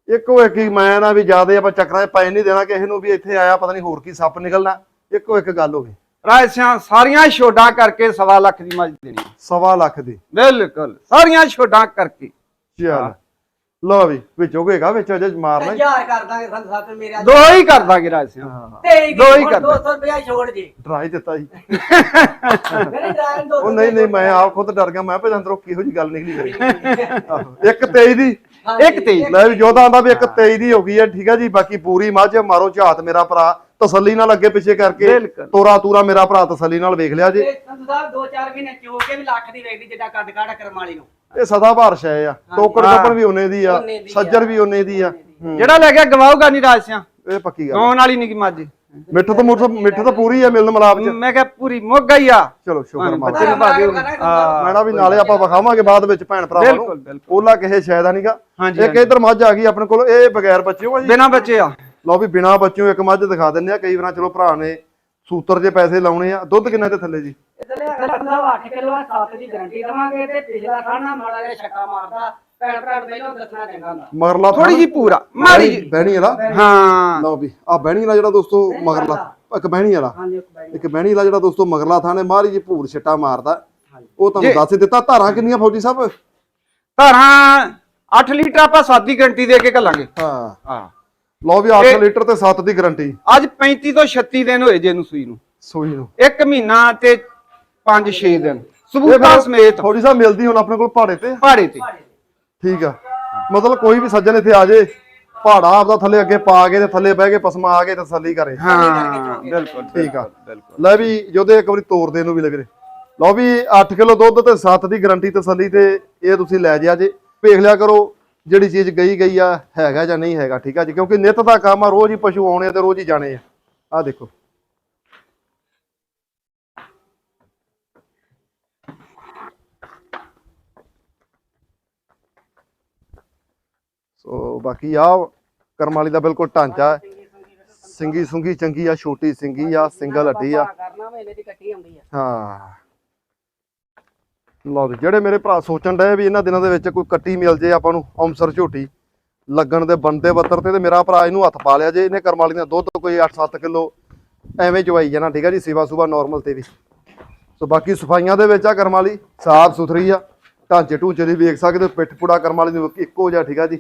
ਇੱਕੋ ਇੱਕ ਹੀ ਮੈਂ ਨਾ ਵੀ ਜਿਆਦੇ ਆਪਾਂ ਚੱਕਰਾਂ 'ਚ ਪੈ ਨਹੀਂ ਦੇਣਾ ਕਿਸੇ ਨੂੰ ਵੀ ਇੱਥੇ ਆਇਆ ਪਤਾ ਨਹੀਂ ਹੋਰ ਕੀ ਸੱਪ ਨਿਕਲਣਾ। ਇੱਕੋ ਇੱਕ ਗੱਲ ਹੋਵੇ ਰਾਜਸਾ ਸਾਰੀਆਂ ਛੋਡਾਂ ਕਰਕੇ ਸਵਾ ਲੱਖ ਦੀ ਮੱਝ ਦੇਣੀ ਸਵਾ ਲੱਖ ਦੀ। ਬਿਲਕੁਲ ਸਾਰੀਆਂ ਛੋਡਾਂ ਕਰਕੇ। ਚੱਲ। ਲਓ ਵੀ ਵਿੱਚੋਂ ਹੋਏਗਾ ਵਿੱਚ ਅਜੇ ਮਾਰਨਾ ਹੀ। ਹਜ਼ਾਰ ਕਰ ਦਾਂਗੇ ਸੰਧੂ ਸਾਹਿਬ ਤੇ ਮੇਰੇ ਦੋ ਹੀ ਕਰ ਦਾਂਗੇ ਰਾਜ ਸਿੰਘ ਹਾਂ। ਤੇ ਦੋ ਹੀ ਕਰ 200 ਰੁਪਇਆ ਛੋੜ ਜੀ। ਡਰਾ ਹੀ ਦਿੱਤਾ ਜੀ। ਮੇਰੇ ਡਰਾਈਵਰ ਦੋ ਉਹ ਨਹੀਂ ਨਹੀਂ ਮੈਂ ਆਪ ਖੁਦ ਡਰ ਗਿਆ ਮੈਂ ਭਜਨ ਅੰਦਰੋਂ ਕਿਹੋ ਜੀ ਗੱਲ ਨਿਕਲੀ ਕਰੀ ਆਹੋ, ਇੱਕ 23 ਦੀ। ਇੱਕ ਤੇਈ। ਲੈ ਵੀ ਜੋਦਾ ਆਂਦਾ ਵੀ ਇੱਕ 23 ਦੀ ਹੋ ਗਈ ਹੈ ਠੀਕ ਹੈ ਜੀ ਬਾਕੀ ਪੂਰੀ ਮੱਝ ਮਾਰੋ ਝਾਤ ਮੇਰਾ ਭਰਾ। ਤਸੱਲੀ ਨਾਲ ਅੱਗੇ ਪਿੱਛੇ ਕਰਕੇ ਬਿਲਕੁਲ। ਤੋਰਾ ਤੂਰਾ ਮੇਰਾ ਭਰਾ ਤਸੱਲੀ ਨਾਲ ਵੇਖ ਲਿਆ ਜੀ। ਤੇ ਸੰਧੂ ਸਾਹਿਬ ਦੋ ਚਾਰ ਮਹੀਨੇ ਚੋ ਕੇ ਵੀ ਲੱਖ ਦੀ ਵੇਚਦੀ ਜਿੱਦਾਂ ਕੱਦ ਕਾੜਾ ਕਰਮ ਵਾਲੀ ਨੂੰ। ਇਹ ਸਦਾ ਭਾਰ ਸ਼ੈ ਆ। ਟੋਕਰ ਹਾਂ। ਟੋਕਰ ਵੀ ਉਹਨੇ ਦੀ ਆ ਉਹਨੇ ਦੀ ਆ। ਸੱਜਰ ਵੀ ਉਹਨੇ ਦੀ ਆ। ਹੂੰ, ਜਿਹੜਾ ਲੈ ਗਿਆ ਗਵਾਊਗਾ ਨਹੀਂ ਰਾਜ ਸਿੰਘ ਇਹ ਪੱਕੀ ਗੱਲ ਗਾਉਣ ਵਾਲੀ ਨਹੀਂ ਕਿ ਮੱਝ। ਮਿੱਠ ਤੋਂ ਮੁੱਠ ਮਿੱਠ ਤਾਂ ਪੂਰੀ ਆ ਮਿਲਣ ਮਲਾਪ ਚ। ਮੈਂ ਕਿਹਾ ਪੂਰੀ ਮੁੱਕ ਗਈ ਆ। ਚਲੋ ਸ਼ੁਕਰ ਹਾਂ, ਮਾਲਕ ਬੱਚੇ ਨੂੰ ਪਾ ਦਿਓ। ਹਾਂ। ਵੀ ਨਾਲੇ ਆਪਾਂ ਵਿਖਾਵਾਂਗੇ ਬਾਅਦ ਵਿੱਚ ਭੈਣ ਭਰਾਵਾਂ ਬਿਲਕੁਲ, ਨੂੰ। ਬਿਲਕੁਲ। ਉਹਲਾ ਕਿਸੇ ਸ਼ਾਇਦ ਆ ਨਹੀਂਗਾ ਹਾਂਜੀ, ਇੱਕ ਇਧਰ ਮੱਝ ਆ ਗਈ ਆਪਣੇ ਕੋਲ ਇਹ ਬਗੈਰ ਬੱਚਿਓ ਆ ਜੀ? ਬਿਨਾ ਬੱਚੇ ਆ। ਲਓ ਵੀ ਬਿਨਾ ਬੱਚਿਓ ਇੱਕ ਮੱਝ ਦਿਖਾ ਦਿੰਦੇ ਆ ਕਈ ਵਾਰਾਂ ਚਲੋ ਭਰਾ ਨੇ ਸੂਤਰ ਜੇ ਪੈਸੇ ਲਾਉਣੇ ਆ। ਦੁੱਧ ਕਿੰਨਾ ਤੇ ਥੱਲੇ ਜੀ? ਇਧਰਲੇ ਸੰਧੂ ਸਾਹਿਬ 8 ਕਿਲੋ ਆ 7 ਦੀ ਗਾਰੰਟੀ ਦਵਾਂਗੇ ਤੇ ਪਿਛਲਾ ਖਾਣਾ ਮਾੜਾ ਜਿਹਾ ਛੱਕਾ ਮਾਰਦਾ ਭੈਣ ਭਰਾ ਨੂੰ ਪਹਿਲਾਂ ਦੱਸਣਾ ਚੰਗਾ ਹੁੰਦਾ। ਮਗਰਲਾ ਥੋੜੀ ਜੀ ਪੂਰਾ ਮਾੜੀ ਜੀ ਬਹਿਣੀ ਵਾਲਾ? ਹਾਂ। ਲਓ ਵੀ ਆ ਬਹਿਣੀ ਵਾਲਾ ਜਿਹੜਾ ਦੋਸਤੋ ਮਗਰਲਾ ਇੱਕ ਬਹਿਣੀ ਵਾਲਾ। ਹਾਂਜੀ ਇੱਕ ਬਾਈ ਇੱਕ ਬਹਿਣੀ ਵਾਲਾ ਜਿਹੜਾ ਦੋਸਤੋ ਮਗਰਲਾ ਥਾਣੇ ਮਾਰੀ ਜੀ ਭੂਰ ਛਿੱਟਾ ਮਾਰਦਾ। ਉਹ ਤੁਹਾਨੂੰ। ਦੱਸ ਹੀ ਦਿੱਤਾ ਧਾਰਾਂ ਕਿੰਨੀਆਂ ਫੌਜੀ ਸਾਹਿਬ? ਧਾਰਾਂ 8 ਲੀਟਰ ਆਪਾਂ ਸਾਦੀ ਗਰੰਟੀ ਦੇ ਕੇ ਘੱਲਾਂਗੇ। ਹਾਂ। ਹਾਂ। ਲਓ ਵੀ 8 ਇਹ- ਲੀਟਰ ਤੇ 7 ਦੀ ਗਾਰੰਟੀ। ਅੱਜ 35 ਤੋਂ 36 ਦਿਨ ਹੋਏ ਜੇ ਇਹਨੂੰ ਸੂਈ ਨੂੰ। ਸੋਈ ਨੂੰ। ਇੱਕ ਮਹੀਨਾ ਤੇ 5-6 ਦਿਨ। ਸਬੂਤਾਂ ਸਮੇਤ। ਫੌਜੀ ਸਾਹਿਬ ਮਿਲਦੀ ਹੁਣ ਆਪਣੇ ਕੋਲ ਪਹਾੜੇ ਤੇ। ਪਹਾੜੇ ਤੇ। ਠੀਕ ਆ। ਮਤਲਬ ਕੋਈ ਵੀ ਸੱਜਣ ਇੱਥੇ ਆ ਜੇ ਪਹਾੜਾ ਆਪਦਾ ਥੱਲੇ ਅੱਗੇ ਪਾ ਕੇ ਤੇ ਥੱਲੇ ਬਹਿ ਕੇ ਪਸਮਾ ਆ ਕੇ ਤਸੱਲੀ ਕਰੇ। ਹਾਂ ਬਿਲਕੁਲ ਠੀਕ ਆ। ਬਿਲਕੁਲ। ਲੈ ਵੀ ਜੋਦੇ ਇੱਕ ਵਾਰੀ ਤੋੜ ਦੇ ਨੂੰ ਵੀ ਲੱਗੇ ਲਓ ਵੀ 8 ਕਿਲੋ ਦੁੱਧ ਤੇ 7 ਦੀ ਗਾਰੰਟੀ ਤਸੱਲੀ ਤੇ ਇਹ ਤੁਸੀਂ ਲੈ ਜਿਆ ਜੇ ਵੇਖ ਲਿਆ ਕਰੋ ਜਿਹੜੀ ਚੀਜ਼ ਗਈ ਗਈ ਆ ਹੈਗਾ ਜਾਂ ਨਹੀਂ ਹੈਗਾ ਠੀਕ ਆ ਜੀ? ਕਿਉਂਕਿ ਨਿੱਤ ਦਾ ਕੰਮ ਆ ਰੋਜ਼ ਹੀ ਪਸ਼ੂ ਆਉਣੇ ਆ ਤੇ ਰੋਜ਼ ਹੀ ਜਾਣੇ ਆ। ਆ ਦੇਖੋ। ਸੋ ਬਾਕੀ ਆ ਕਰਮ ਵਾਲੀ ਦਾ ਬਿਲਕੁਲ ਢਾਂਚਾ ਹੈ। ਸਿੰਗੀ ਸੁੰਗੀ ਚੰਗੀ ਆ ਛੋਟੀ ਸਿੰਗੀ ਆ ਸਿੰਗਲ ਹੱਡੀ ਆ। ਹਾਂ। ਲਓ ਜੀ ਜਿਹੜੇ ਮੇਰੇ ਭਰਾ ਸੋਚਣ ਡਏ ਵੀ ਇਹਨਾਂ ਦਿਨਾਂ ਦੇ ਵਿੱਚ ਕੋਈ ਕੱਟੀ ਮਿਲ ਜੇ ਆਪਾਂ ਨੂੰ ਅੰਮ੍ਰਿਤਸਰ ਝੋਟੀ ਲੱਗਣ ਦੇ ਬੰਦੇ ਬੱਤਰ ਤੇ ਤੇ ਮੇਰਾ ਭਰਾ ਇਹਨੂੰ ਹੱਥ ਪਾ ਲਿਆ ਜੇ ਇਹਨੇ ਕਰਮਾਲੀ ਦਾ ਦੁੱਧ ਕੋਈ 8-7 ਕਿਲੋ ਐਵੇਂ ਚਵਾਈ ਜਾਣਾ ਠੀਕ ਆ ਜੀ ਸੇਵਾ ਸੁਭਾ ਨਾਰਮਲ ਤੇ ਵੀ। ਸੋ ਬਾਕੀ ਸਫਾਈਆਂ ਦੇ ਵਿੱਚ ਆ ਕਰਮਾਲੀ ਸਾਫ਼ ਸੁਥਰੀ ਆ ਢਾਂਚੇ ਢੂੰਚੇ ਦੀ ਵੇਖ ਸਕਦੇ ਹੋ, ਪਿੱਠ ਪੁੜਾ ਕਰਮਾਲੀ ਨੂੰ ਇੱਕੋ ਜਿਹਾ ਠੀਕ ਆ ਜੀ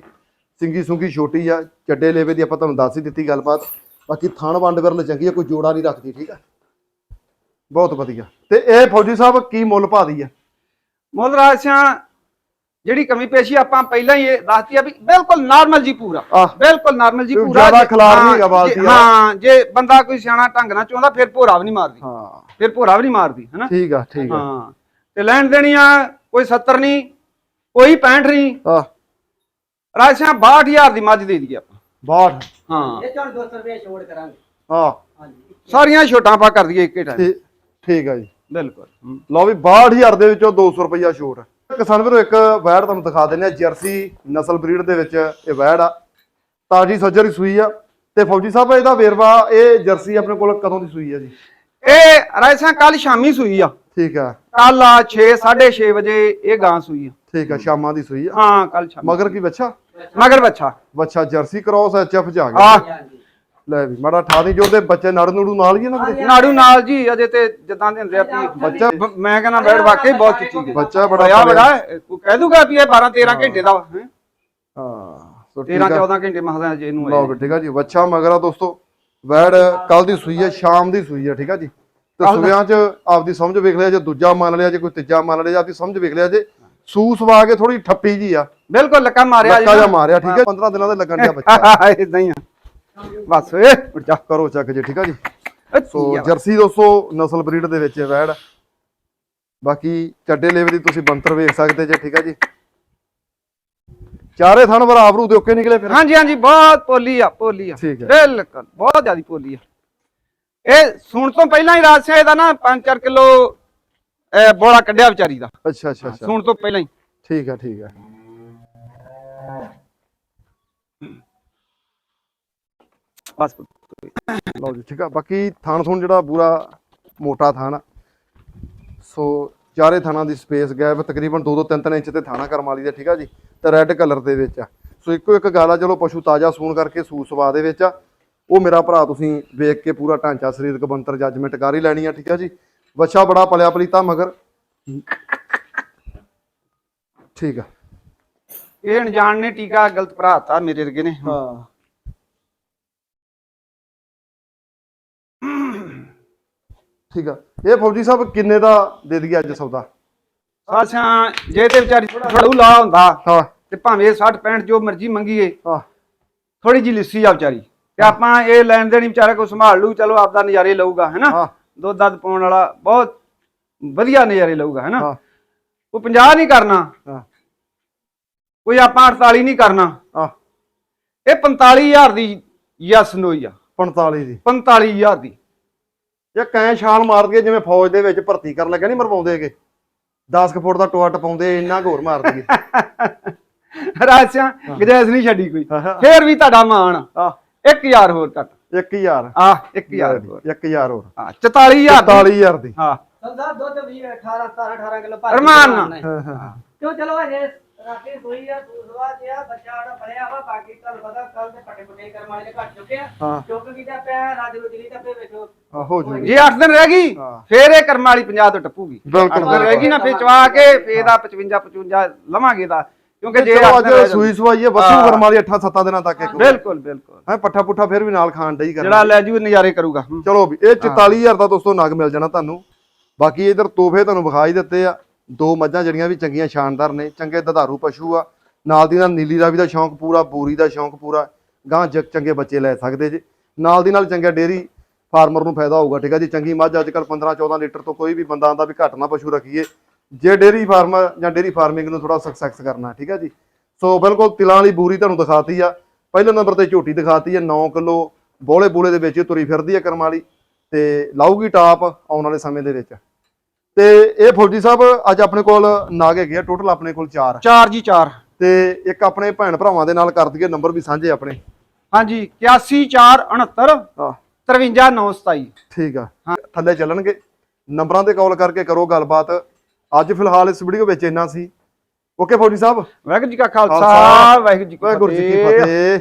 ਸਿੰਗੀ ਸੁੰਗੀ ਛੋਟੀ ਆ ਚੱਡੇ ਲੇਵੇ ਦੀ ਆਪਾਂ ਤੁਹਾਨੂੰ ਦੱਸ ਹੀ ਦਿੱਤੀ ਗੱਲਬਾਤ। ਬਾਕੀ ਥਾਣ ਵੰਡ ਵਿਰਲ ਚੰਗੀ ਆ ਕੋਈ ਜੋੜਾ ਨਹੀਂ ਰੱਖਦੀ ਠੀਕ ਆ। ਬਹੁਤ ਵਧੀਆ। ਤੇ ਇਹ ਫੌਜੀ ਸਾਹਿਬ ਕੀ ਮੁੱਲ ਭਾਦੀ ਆ? ਮੁੱਲ ਰਾਜ ਜਿਹੜੀ ਕਮੀ ਪੇਸ਼ੀ ਆਪਾਂ ਪਹਿਲਾਂ ਹੀ ਇਹ ਦੱਸਤੀ ਆ ਵੀ ਬਿਲਕੁਲ ਨਾਰਮਲ ਜੀ ਪੂਰਾ। ਆਹ। ਬਿਲਕੁਲ ਨਾਰਮਲ ਜੀ ਕੋਈ ਪੂਰਾ। ਜ਼ਿਆਦਾ ਜੇ- ਖਿਲਾਰ ਨਹੀਂ ਹਾਂ, ਹੈਗਾ ਜੇ- ਵਾਲਾ। ਹਾਂ ਜੇ ਬੰਦਾ ਕੋਈ ਸਿਆਣਾ ਢੰਗ ਨਾਲ ਚਾਹੁੰਦਾ ਫਿਰ ਭੋਰਾ ਵੀ ਨਹੀਂ ਮਾਰਦੀ। ਹਾਂ। ਫਿਰ ਭੋਰਾ ਵੀ ਨਹੀਂ ਮਾਰਦੀ ਹੈਨਾ? ਠੀਕ ਆ ਠੀਕ ਆ। ਹਾਂ। ਤੇ ਲੈਣ ਦੇਣੀ ਆ ਕੋਈ 70 ਨਹੀਂ ਕੋਈ 65 ਨਹੀਂ। ਆ ਰਾਜ ਸਿੰਘ 62000 ਦੀ ਮੱਝ ਦੇ ਦਈਏ ਆਪਾਂ। 62 ਹਾਂ। ਇਹ ਚੋਂ 200 ਰੁਪਏ ਛੋੜ ਕਰਾਂਗੇ। ਹਾਂ ਹਾਂਜੀ। ਸਾਰੀਆਂ ਛੋਟਾਂ ਆਪਾਂ ਕਰ ਦਈਏ ਇੱਕੇ ਟਾਈਮ ਠੀਕ ਠੀਕ ਆ ਜੀ। ਬਿਲਕੁਲ। ਲਓ ਵੀ 62000 ਦੇ ਵਿੱਚੋਂ 200 ਰੁਪਈਆ ਛੋਟ ਕਿਸਾਨ ਵੀਰੋ ਇੱਕ ਵੈੜ ਤੁਹਾਨੂੰ ਦਿਖਾ ਦਿੰਦੇ ਆ ਜਰਸੀ ਨਸਲ ਬਰੀਡ ਦੇ ਵਿੱਚ ਇਹ ਵੈੜ ਆ। ਤਾਜੀ ਸੱਜਰ ਸੂਈ ਆ। ਤੇ ਫੌਜੀ ਸਾਹਿਬ ਇਹਦਾ ਵੇਰਵਾ ਇਹ ਜਰਸੀ ਆਪਣੇ ਕੋਲ ਕਦੋਂ ਦੀ ਸੂਈ ਆ ਜੀ? ਇਹ ਰਾਜ ਸਿੰਘ ਕੱਲ ਸ਼ਾਮੀ ਸੂਈ ਆ। ਠੀਕ ਆ। ਕੱਲ ਆ 6 6:30 ਵਜੇ ਇਹ ਗਾਂ ਸੂਈ ਆ। ਠੀਕ ਆ ਸ਼ਾਮਾਂ ਦੀ ਸੂਈ ਆ। ਹਾਂ ਕੱਲ ਸ਼ਾਮੀ। ਮਗਰ ਕੀ ਬੱਚਾ ਮਗਰ ਬੱਚਾ ਬੱਚਾ ਜਰਸੀ ਕ੍ਰੋਸ ਐਚਐਫ ਜਾ ਗਿਆ। ਲੈ ਵੀ ਮਾੜਾ ਠਾ ਦੀ ਜੋਦੇ ਬੱਚੇ ਨੜ ਨੂੜੂ ਨਾਲ ਹੀ ਆ ਨਾ? ਨਾੜੂ ਨਾਲ ਜੀ ਅਜੇ ਤੇ ਜਦਾਂ ਦੇ ਹੁੰਦੇ ਆ ਵੀ ਬੱਚਾ ਬ- ਮੈਂ ਕਹਿੰਦਾ ਬੈਠ ਵਾਕਈ ਬਹੁਤ ਚੀਜ਼ ਹੈ ਬੱਚਾ ਬੜਾ ਪਲਿਆ। ਬੜਾ ਹੈ। ਕੋਈ ਕਹਿ ਦੂਗਾ ਵੀ ਇਹ 12 13 ਘੰਟੇ ਦਾ ਵਾ, ਹੈਂ? ਹਾਂ ਸੋ ਠੀਕ 13 ਆ। 14 ਘੰਟੇ ਮਸਦਾ ਜੇ ਇਹਨੂੰ ਲਓ ਆਏ। ਵੀ ਠੀਕ ਆ ਜੀ ਬੱਚਾ ਮਗਰਾ ਦੋਸਤੋ। ਵੈੜ ਕੱਲ ਦੀ ਸੂਈ ਹੈ ਸ਼ਾਮ ਦੀ ਸੂਈ ਹੈ ਠੀਕ ਆ ਜੀ। ਤੇ ਕੱਲ੍ਹ ਦਾ- ਚ ਆਪਦੀ ਸਮਝ ਵੇਖ ਲਿਆ ਜੇ ਦੂਜਾ ਮੰਨ ਲਿਆ ਜੇ ਕੋਈ ਤੀਜਾ ਮੰਨ ਲਿਆ ਜੇ ਆਪਦੀ ਸਮਝ ਵੇਖ ਲਿਆ ਜੇ। ਸੂ ਸਵਾ ਕੇ ਥੋੜੀ ਠੱਪੀ ਜੀ ਆ। ਬਿਲਕੁਲ ਲੱਕਾ ਮਾਰਿਆ ਲੱਕਾ ਜਿਹਾ ਮਾਰਿਆ ਠੀਕ ਹੈ। 15 ਦਿਨਾਂ ਦੇ ਲੱਗਣ ਡਿਆ ਬੱਚਾ। ਇਦਾਂ ਹੀ ਆ। ਬਸ ਏ ਉੱਠ ਜਾ ਕਰੋ ਚੱਕ ਜੀ ਠੀਕ ਆ ਜੀ? ਸੋ। ਜਰਸੀ ਦੋਸਤੋ ਨਸਲ ਬਰੀਡ ਦੇ ਵਿੱਚ ਵੈੜ। ਬਾਕੀ ਚੱਡੇ ਲੇਵੇ ਦੀ ਤੁਸੀਂ ਬੰਤਰ ਵੇਖ ਸਕਦੇ ਜੇ ਠੀਕ ਆ ਜੀ? ਚਾਰੇ ਥਣ ਬਰਾਬਰੂ ਦੇ ਓਕੇ ਨਿਕਲੇ ਫਿਰ? ਹਾਂਜੀ ਹਾਂਜੀ ਬਹੁਤ ਪੋਲੀ ਆ ਪੋਲੀ ਆ। ਬਿਲਕੁਲ ਬਹੁਤ ਜ਼ਿਆਦੀ ਪੋਲੀ ਆ। ਇਹ ਸੁਣ ਤੋਂ ਪਹਿਲਾਂ ਹੀ ਰਾਜ ਸਿੰਘ ਦਾ ਨਾ 5-4 ਕਿਲੋ ਬੋਲਾ ਕੱਢਿਆ ਵਿਚਾਰੀ ਦਾ। ਅੱਛਾ ਅੱਛਾ ਅੱਛਾ। ਸੁਣ ਤੋਂ ਪਹਿਲਾਂ ਹੀ। ਠੀਕ ਆ ਠੀਕ ਆ। ਬਸ। ਲਓ ਜੀ ਠੀਕ ਆ। ਬਾਕੀ ਥਾਣ ਥੁਣ ਜਿਹੜਾ ਪੂਰਾ ਮੋਟਾ ਥਾਣ ਆ। ਸੋ ਚਾਰੇ ਥਾਣਾ ਦੀ ਸਪੇਸ ਗੈਪ ਤਕਰੀਬਨ 2 ਤੋਂ 3 ਇੰਚ ਤੇ ਥਾਣਾ ਕਰਮ ਵਾਲੀ ਦਾ ਠੀਕ ਆ ਜੀ? ਤੇ ਰੈੱਡ ਕਲਰ ਦੇ ਵਿੱਚ ਆ। ਸੋ ਇੱਕੋ ਇੱਕ ਗੱਲ ਆ ਚਲੋ ਪਸ਼ੂ ਤਾਜ਼ਾ ਸੂਣ ਕਰਕੇ ਸੂ ਸਵਾ ਦੇ ਵਿੱਚ ਆ। ਉਹ ਮੇਰਾ ਭਰਾ ਤੁਸੀਂ ਵੇਖ ਕੇ ਪੂਰਾ ਢਾਂਚਾ ਸਰੀਰਕ ਬੰਤਰ ਜੱਜਮੈਂਟ ਕਰ ਹੀ ਲੈਣੀ ਆ ਠੀਕ ਆ ਜੀ? ਬੱਚਾ ਬੜਾ ਪਲਿਆ ਪਲੀਤਾ ਮਗਰ। ਠੀਕ ਆ। ਇਹ ਅਣਜਾਣ ਨੇ ਟੀਕਾ ਗਲਤ ਭਰਾਤਾ ਮੇਰੇ ਵਰਗੇ ਨੇ। ਹਾਂ। ਠੀਕ ਆ। ਇਹ ਫੌਜੀ ਸਾਹਿਬ ਕਿੰਨੇ ਦਾ ਦੇ ਦਈਏ ਅੱਜ ਸੌਦਾ? ਸਾਸਾਂ ਜੇ ਤੇ ਵਿਚਾਰੀ ਥੋੜਾ ਲਾ ਹੁੰਦਾ ਹਾਂ। ਤੇ ਭਾਵੇਂ 60 65 ਜੋ ਮਰਜ਼ੀ ਮੰਗੀਏ। ਹਾਂ। ਥੋੜੀ ਜੀ ਲਿੱਸੀ ਆ ਵਿਚਾਰੀ। ਤੇ ਆਪਾਂ ਇਹ ਲੈਣ ਦੇਣੀ ਵਿਚਾਰਾ ਕੋ ਸੰਭਾਲ ਲੂ ਚਲੋ ਆਪਦਾ ਨਜ਼ਾਰੇ ਲਊਗਾ ਹੈਨਾ? ਦੁੱਧ ਦੱਧ ਪਾਉਣ ਵਾਲਾ ਬਹੁਤ ਵਧੀਆ ਨਜ਼ਾਰੇ ਲਊਗਾ ਹੈਨਾ? ਹਾਂ। ਕੋਈ 50 ਨਹੀਂ ਕਰਨਾ। ਕੋਈ ਆਪਾਂ 48 ਨਹੀਂ ਕਰਨਾ। ਇਹ 45000 ਦੀ ਯਸ ਨੋਈ ਆ। 45 ਦੀ। 45000 ਦੀ। ਇਹ ਕੈਂ ਛਾਲ ਮਾਰ ਕੇ ਜਿਵੇਂ ਫੌਜ ਦੇ ਵਿੱਚ ਭਰਤੀ ਕਰਨ ਲੱਗਾ ਨਹੀਂ ਮਰਵਾਉਂਦੇਗੇ 10 ਕੁ ਫੁੱਟ ਦਾ ਟੋਆ ਟਪਾਉਂਦੇ ਇੰਨਾ ਘੋਰ ਮਾਰ ਦਈਏ। ਰਾਸਿਆ ਗਜੈਸ ਨਹੀਂ ਛੱਡੀ ਕੋਈ। ਹਾਂ, ਹਾਂ। ਫੇਰ ਵੀ ਤੁਹਾਡਾ ਮਾਣ। ਆ 1000 ਹੋਰ ਘੱਟ। 1000 ਆ 1000 ਹੋਰ। 1000 ਹੋਰ। ਹਾਂ 44000 ਦੀ। 44000 ਦੀ। ਹਾਂ। ਸੰਦਾ ਦੁੱਧ 20 18 17 18 ਕਿਲੋ ਨਾਲ। ਹਾਂ, ਹਾਂ, ਹਾਂ। ਕਿਉਂ ਚਲੋ ਅਜੇ ਰਾਤੀ ਸੋਈ ਆ ਦੂਸਰਾ ਜਿਆ ਬੱਚਾ ਆੜਾ ਫੜਿਆ ਵਾ ਬਾਕੀ ਤੁਹਾਨੂੰ ਪਤਾ ਕੱਲ ਤੇ ਪੱਟੇ ਪੁੱਟੇ ਕਰਮ ਵਾਲੇ ਦੇ ਘੱਟ ਚੁੱਕੇ ਆ ਹਾਂ। ਚੁੱਕ ਕੀਤਾ ਪਿਆ ਰਾਜ ਨੂੰ ਦਿੱਲੀ ਤੇ ਵਿੱਚ ਆ, ਹੋ ਜੂਗੀ ਜੇ 8 ਦਿਨ ਰਹਿ ਗਈ ਹਾਂ। ਫੇਰ ਇਹ ਕਰਮ ਵਾਲੀ 50 ਤੋਂ ਟੱਪੂਗੀ। ਬਿਲਕੁਲ, ਅੱਠ ਦਿਨ ਰਹਿ ਗਈ ਨਾ ਫੇਰ ਚਵਾ ਕੇ ਫੇਰ ਦਾ 55 55 ਲਵਾਂਗੇ ਦਾ ਕਿਉਂਕਿ ਜੇ ਚਲੋ ਅੱਠ ਅੱਜ ਦਿਨ ਰਹਿ ਜਾਂਦੇ- ਸੂਈ ਸਵਾਈ ਹੈ ਵਸੂ ਹਾਂ। ਕਰਮ ਵਾਲੀ 8 7 ਦਿਨਾਂ ਤੱਕ ਇੱਕ ਬਿਲਕੁਲ ਬਿਲਕੁਲ। ਹੈ ਪੱਠਾ ਪੁੱਠਾ ਫਿਰ ਵੀ ਨਾਲ ਖਾਣ ਡਈ ਜਿਹੜਾ ਕਰਨਾ ਲੈ ਜੂ ਨਜ਼ਾਰੇ ਕਰੂਗਾ। ਹੂੰ। ਚਲੋ ਵੀ ਇਹ 44000 ਦਾ ਦੋਸਤੋ ਨਗ ਮਿਲ ਜਾਣਾ ਤੁਹਾਨੂੰ। ਬਾਕੀ ਇਧਰ ਤੋਹਫੇ ਤੁਹਾਨੂੰ ਵਿਖਾਈ ਦਿੱਤੇ ਆ। ਦੋ ਮੱਝਾਂ ਜਿਹੜੀਆਂ ਵੀ ਚੰਗੀਆਂ ਸ਼ਾਨਦਾਰ ਨੇ, ਚੰਗੇ ਦਧਾਰੂ ਪਸ਼ੂ ਆ। ਨਾਲ ਦੀ ਨਾਲ ਨੀਲੀ ਰਾਵੀ ਦਾ ਸ਼ੌਂਕ ਪੂਰਾ, ਬੂਰੀ ਦਾ ਸ਼ੌਂਕ ਪੂਰਾ ਗਾਂ ਜਗ ਚੰਗੇ ਬੱਚੇ ਲੈ ਸਕਦੇ ਜੇ। ਨਾਲ ਦੀ ਨਾਲ ਚੰਗਾ ਡੇਰੀ ਫਾਰਮਰ ਨੂੰ ਫਾਇਦਾ ਹੋਊਗਾ, ਠੀਕ ਆ ਜੀ? ਚੰਗੀ ਮੱਝ ਅੱਜ ਕੱਲ 15 14 ਲੀਟਰ ਤੋਂ ਕੋਈ ਵੀ ਬੰਦਾ ਆਂਦਾ ਵੀ ਘੱਟ ਨਾ ਪਸ਼ੂ ਰੱਖੀਏ। ਜੇ ਡੇਰੀ ਫਾਰਮਰ ਜਾਂ ਡੇਰੀ ਫਾਰਮਿੰਗ ਨੂੰ ਥੋੜਾ ਸਕਸੈਸ ਕਰਨਾ, ਠੀਕ ਆ ਜੀ? ਸੋ ਬਿਲਕੁਲ ਤਿਲਾਂ ਵਾਲੀ ਬੂਰੀ ਤੁਹਾਨੂੰ ਦਿਖਾਤੀ ਆ। ਪਹਿਲੇ ਨੰਬਰ ਤੇ ਝੋਟੀ ਦਿਖਾਤੀ ਆ 9 ਕਿਲੋ ਬੋਲੇ ਬੂਲੇ ਦੇ ਵਿੱਚ ਤੁਰੀ ਫਿਰਦੀ ਆ ਕਰਮ ਵਾਲੀ ਤੇ ਲਾਊਗੀ ਟਾਪ ਆਉਣ ਵਾਲੇ ਸਮੇਂ ਦੇ ਵਿੱਚ। ਤੇ ਇਹ ਫੌਜੀ ਸਾਹਿਬ ਅੱਜ ਆਪਣੇ ਕੋਲ ਨਾਗ ਹੈਗੇ ਆ ਟੋਟਲ ਆਪਣੇ ਕੋਲ 4 ਚਾਰ ਜੀ ਚਾਰ। ਤੇ ਇੱਕ ਆਪਣੇ ਭੈਣ ਭਰਾਵਾਂ ਦੇ ਨਾਲ ਕਰ ਦਈਏ ਨੰਬਰ ਵੀ ਸਾਂਝੇ ਆਪਣੇ। ਹਾਂਜੀ 8149 ਹਾਂ। 53927 ਠੀਕ ਆ। ਥੱਲੇ ਚੱਲਣਗੇ। ਨੰਬਰਾਂ ਤੇ ਕਾਲ ਕਰਕੇ ਕਰੋ ਗੱਲਬਾਤ। ਅੱਜ ਫਿਲਹਾਲ ਇਸ ਵੀਡੀਓ ਵਿੱਚ ਇੰਨਾ ਸੀ। ਓਕੇ ਫੌਜੀ ਸਾਹਿਬ? ਵਾਹਿਗੁਰੂ ਜੀ ਕਾ ਖਾਲਸਾ ਵਾਹਿਗੁਰੂ ਜੀ ਕੀ ਫਤਿਹ।